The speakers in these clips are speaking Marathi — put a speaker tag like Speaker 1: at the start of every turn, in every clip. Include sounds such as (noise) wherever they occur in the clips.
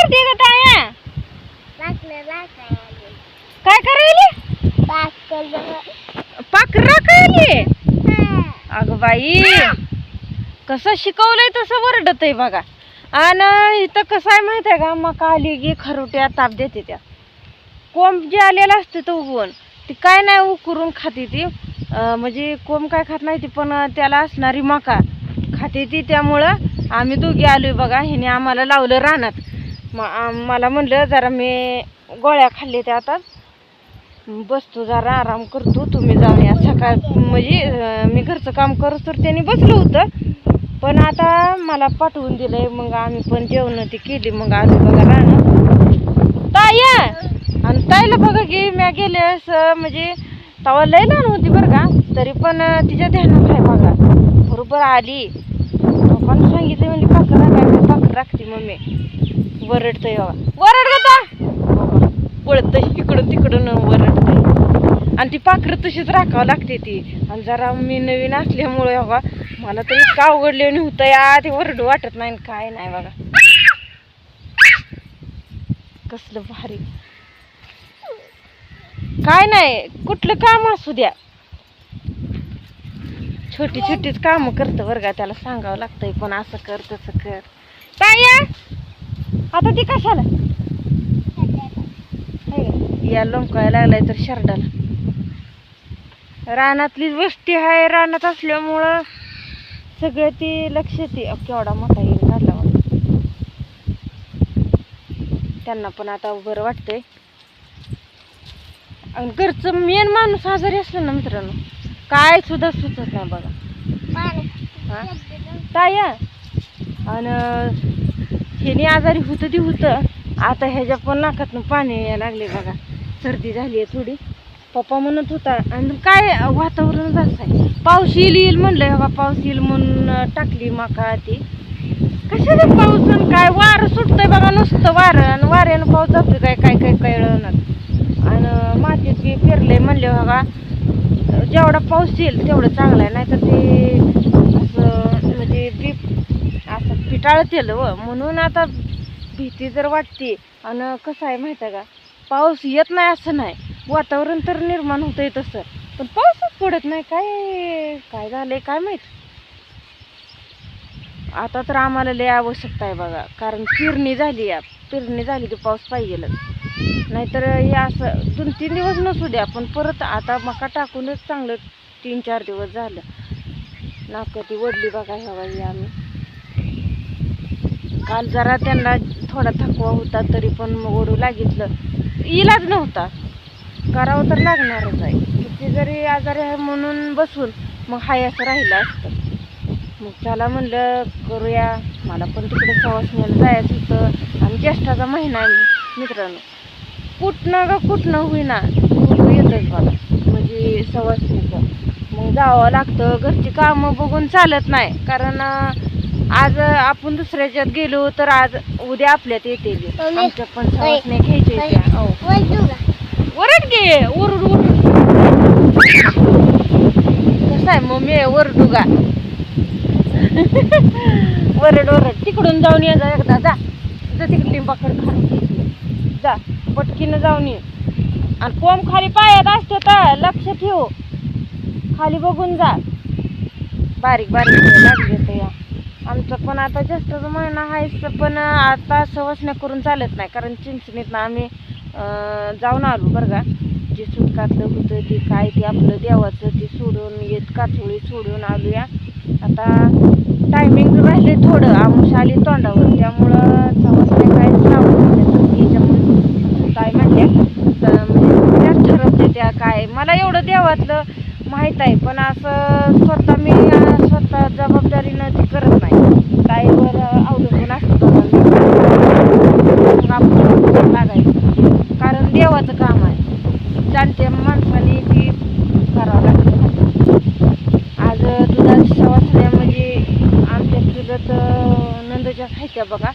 Speaker 1: करते ग ताया? काय करायली? पाखरा करायली अगं बाई कसं शिकवलंय तसं वरडत आहे बघा. आणि इथं कसं आहे माहीत आहे का? मका आली की खरोट्या ताप देते त्या. कोंब जे आलेलं असते तो उगवून ती काय नाही उकरून खाते ती. म्हणजे कोंब काय खात नाही ती पण त्याला असणारी मका खाते ती. त्यामुळं आम्ही दोघी आलोय बघा. हिने आम्हाला लावलं रानात. मग मला म्हणलं जरा मी गोळ्या खाल्ल्या त्या आता. बसतो जरा आराम करतो तुम्ही जाऊन या सकाळ म्हणजे मी घरचं काम करत तर त्यांनी बसलं होतं. पण आता मला पाठवून दिलंय मग आम्ही पण जेवण ती केली मग आलो बघा राहणं ताई! आणि ताईला बघा की मी गेले असं म्हणजे तवा लय लहान होती बरं का तरी पण तिच्या ध्यानात आहे बघा. बरोबर आली. पण सांगितलं म्हणजे पाकर काय पाकर राखते मम्मी. वरडतंय बघा वरड पळतंय इकडून तिकडून वरडतंय. आणि ती पाखरं तशीच राखावं लागते ती. आणि जरा मी नवीन असल्यामुळे बघा मला तर इतकं अवघडले होतं या ते वरडू वाटत नाही काय नाही बघा कसलं भारी. काय नाही कुठलं काम असू द्या. छोटी छोटीच कामं करतं बरं का त्याला सांगावं लागतंय पण असं कर तसं कर. काय या? आता ती कशाला? या लोंकायला लागलाय तर शर्डाला. रानातलीच वस्ती आहे रानात असल्यामुळं सगळं ती लक्ष ती. केवढा मोठा येईल काढला त्यांना पण आता बरं वाटतंय. आणि घरचं मेन माणूस आजारी असलं ना मित्रांनो? काय सुद्धा सुचत नाही बघा. हा? ताया आणि ह्याने आजारी होतं ती होतं. आता ह्याच्या पण नाकातनं पाणी यायला लागले बघा. सर्दी झाली आहे थोडी. पप्पा म्हणत होता आणि काय वातावरण असं आहे पाऊस येईल येईल म्हणलं बघा पाऊस येईल म्हणून टाकली माका ती. कशाचा पाऊस काय? वारं सुटतंय बघा नुसतं वारं. आणि वाऱ्यानं पाऊस जातोय काय काय काय कळणार आणि मातीत बी पेरले म्हणले बघा जेवढा पाऊस येईल तेवढं चांगलं आहे. नाही तर ते असं म्हणजे बी असं पिटाळत येलं व. म्हणून आता भीती जर वाटते. आणि कसं आहे माहिती आहे का? पाऊस येत नाही असं नाही. वातावरण तर निर्माण होतंय तसं. पण पाऊसच पडत नाही. काय काय झालं आहे काय माहीत? आता तर आम्हाला लय आवश्यकता आहे बघा. कारण पेरणी झाली या पेरणी झाली की पाऊस पाहिजेलच. नाहीतर हे असं दोन तीन दिवस नसू द्या पण परत आता मका टाकूनच चांगलं तीन चार दिवस झालं. नाक ती वडली बघा ह्या बाई आम्ही. काल जरा त्यांना थोडा थकवा होता तरी पण मग ओढू लागितलं. इलाज नव्हता. करावं तर लागणारच आहे. किती जरी आजारी आहे म्हणून बसून मग हाय असं राहिलं असतं. मग त्याला म्हणलं करूया. मला पण तिकडे सवासण्याला जायचं होतं. आणि ज्येष्ठाचा महिना आहे मित्रांनो. कुठनं का कुठनं होईना. कुठं येतच मला म्हणजे सवासणीचं मग जावं लागतं. घरची कामं बघून चालत नाही. कारण आज आपण दुसऱ्याच्यात गेलो तर आज उद्या आपल्यात येते आमच्या पण सवासण्या घ्यायच्या हो. वरड घे ओरड ओरड कसं आहे मम्मी ओरडू का वरड (laughs) वरड तिकडून जाऊन ये जा एकदा. जा. जा तिकडे लिंबाकड खा जा. पटकीनं जाऊन ये. आणि कोंब खाली पायात असते तर लक्ष ठेव. खाली बघून जा. बारीक बारीक हे लागले या. आमचं पण आता जास्तच महिना आहेच पण आता सवसण्या करून चालत नाही. कारण चिंचणीतनं आम्ही जाऊन आलो बरं का. जे सुटकातलं होतं ते काय ते आपलं देवाचं ते सोडून येत काचोळी सोडून आलो या. आता टायमिंग राहिले थोडं. आमुष आली तोंडावर. त्यामुळं सवसण्या काय श्रावण याच्यामुळे काय म्हणल्या तर म्हणजे त्याच ठरवते त्या काय? मला एवढं देवातलं माहीत आहे पण असं स्वतः मी स्वतः जबाबदारीनं ते करत नाही. ताईवर अवलंबून असतो लागायचं. कारण देवाचं काम आहे. जाणत्या माणसाने ती करावं लागतं. आज दुधाची सवासण्या म्हणजे आमच्या चुलत नंदच्या खायच्या बघा.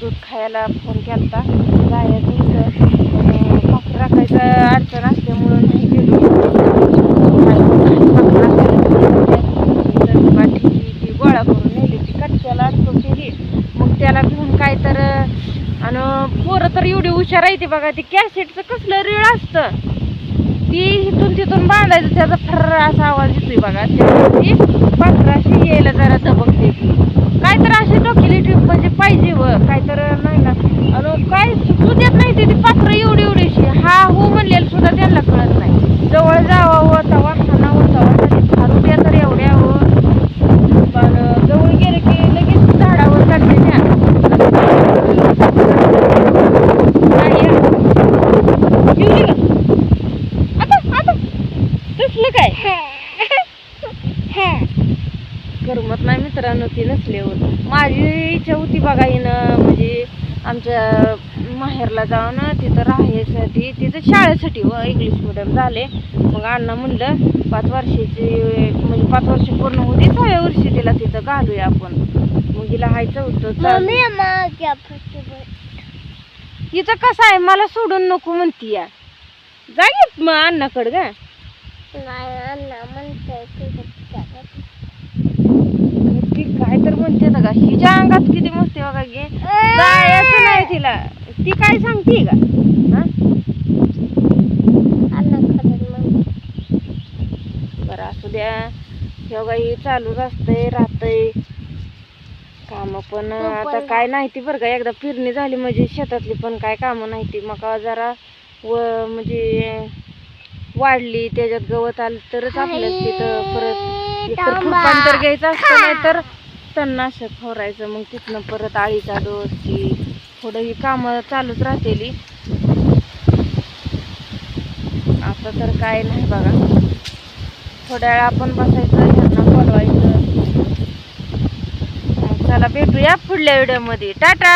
Speaker 1: दूध खायला फोन केला होता. जायचं होतं राखायचं अडचण असते नाही गेलो पाखर राखायला पाठीची ती गोळा करून नेली ती कटक्याला अडकव केली मग त्याला घेऊन काय तर आणि पोरं तर एवढी हुशार आहे ती बघा ती कॅसेटचं कसलं रीळ असतं. ती इथून तिथून बांधायचं त्याचा फर्र असा आवाज येतोय बघा. त्याची पाखराशी यायला जरा दबकते. ती काय तर अशी डोकेली ट्रिप म्हणजे पाहिजे व. काय तर नाही ना आणि काय सुचू देत नाही ती पाखरं एवढी एवढीशी हा हो म्हणलेलं सुद्धा त्यांना कळत नाही जवळ जावं तवा खानावं तवा तरी फारू द्या तर एवढ्या हो पण जवळ गेलं की लगेच झाडावर चढते त्या नाही हा. जेवली का आता आता सुचलं काय करमत नाही मित्रांनो ती नसल्यावर माझी इच्छा होती बघा हिनं म्हणजे आमच्या माहेरला जाऊन तिथं राहायसाठी तिथं शाळेसाठी व इंग्लिश मिडियम झाले. मग अण्णा म्हणलं पाच वर्षाची म्हणजे पाच वर्ष पूर्ण होती सहाव्या वर्षी तिला तिथं घालूया आपण. मग तिला हायचं होतं चाल- हिचं कसं आहे मला सोडून नको म्हणती या. जागे मग अण्णाकडं का ती काय तर म्हणते ना का हिच्या अंगात किती मस्ती बघा गे. जायचं नाही तिला. ती काय सांगते का? हा? बरं असू द्या. हे बघा हे चालूच असतंय राहतंय काम पण आता काय नाही ती बरं का एकदा फिरणी झाली म्हणजे शेतातली पण काय कामं नाही ती. मका जरा व म्हणजे वाढली त्याच्यात गवत आलं तरच आपल्याला तिथं परत खुरपांतर घ्यायचं असतं नाही तर तणनाशक फवारायचं मग तिथनं परत आळीचा डोस की थोडं ही कामं चालूच राहतेली. आता तर काय नाही बघा. थोड्या वेळा आपण बसायचं ह्यांना बोलवायचं. चला भेटूया पुढल्या व्हिडिओमध्ये टाटा!